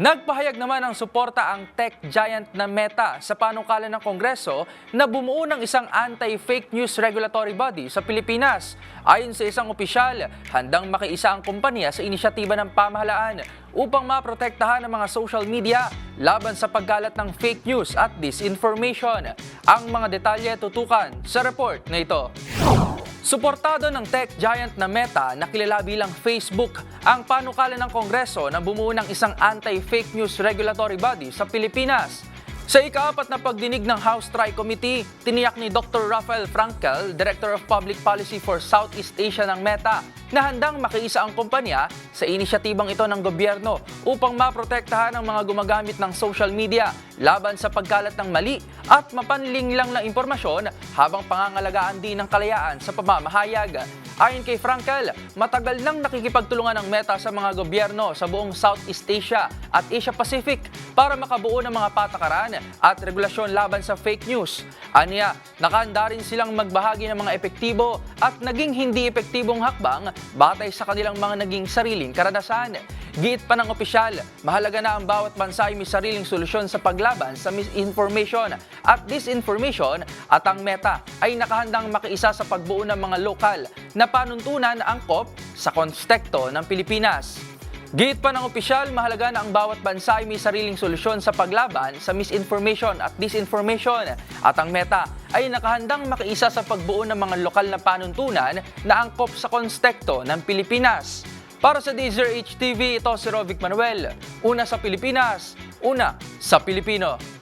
Nagpahayag naman ng suporta ang tech giant na Meta sa panungkalan ng Kongreso na bumuo ng isang anti-fake news regulatory body sa Pilipinas. Ayon sa isang opisyal, handang makiisa ang kumpanya sa inisyatiba ng pamahalaan upang maprotektahan ang mga social media laban sa paggalat ng fake news at disinformation. Ang mga detalye tutukan sa report na ito. Suportado ng tech giant na Meta na kilala bilang Facebook ang panukala ng Kongreso na bumuo ng isang anti-fake news regulatory body sa Pilipinas. Sa ikaapat na pagdinig ng House Tri-Committee, tiniyak ni Dr. Rafael Frankel, Director of Public Policy for Southeast Asia ng Meta, na handang makiisa ang kumpanya sa inisyatibang ito ng gobyerno upang maprotektahan ang mga gumagamit ng social media laban sa pagkalat ng mali at mapanlinglang na impormasyon habang pangangalagaan din ng kalayaan sa pamamahayag. Ayon kay Frankel, matagal nang nakikipagtulungan ng Meta sa mga gobyerno sa buong Southeast Asia at Asia Pacific para makabuo ng mga patakaran at regulasyon laban sa fake news. Aniya, nakahanda rin silang magbahagi ng mga epektibo at naging hindi epektibong hakbang batay sa kanilang mga naging sariling karanasan. Giit pa ng opisyal, mahalaga na ang bawat bansa ay may sariling solusyon sa paglaban sa misinformation at disinformation at ang meta ay nakahandang makiisa sa pagbuo ng mga lokal na panuntunan angkop sa konstekto ng Pilipinas. Giit pa ng opisyal, mahalaga na ang bawat bansa ay may sariling solusyon sa paglaban sa misinformation at disinformation at ang meta ay nakahandang makiisa sa pagbuo ng mga lokal na panuntunan na angkop sa konstekto ng Pilipinas. Para sa Deezer HTV, ito si Rovic Manuel. Una sa Pilipinas, una sa Pilipino.